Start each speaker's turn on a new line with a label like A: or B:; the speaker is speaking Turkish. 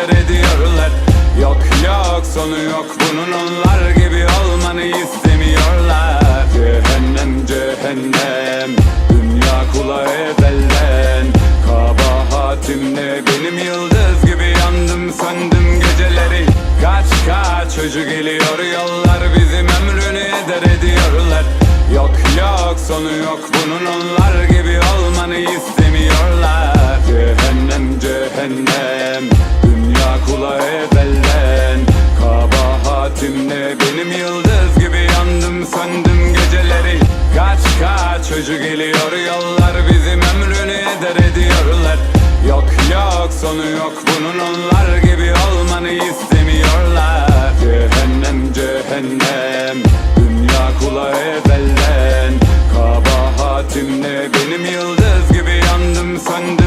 A: eder ediyorlar. Yok yok sonu yok. Bunun onlar gibi olmanı istemiyorlar. Cehennem cehennem. Dünya kula evvelden Kabahatim ne benim yıldız gibi yandım söndüm geceleri. Kaç kaç çocuğu geliyor yollar bizim ömrünü eder ediyorlar. Yok yok sonu yok. Bunun onlar gibi olmanı istemiyorlar. Cehennem cehennem benim yıldız gibi yandım söndüm geceleri. Kaç kaç çocuğu geliyor yollar bizim ömrünü eder ediyorlar. Yok yok sonu yok bunun onlar gibi olmanı istemiyorlar. Cehennem cehennem dünya kula evvelden Kabahatim ne benim yıldız gibi yandım söndüm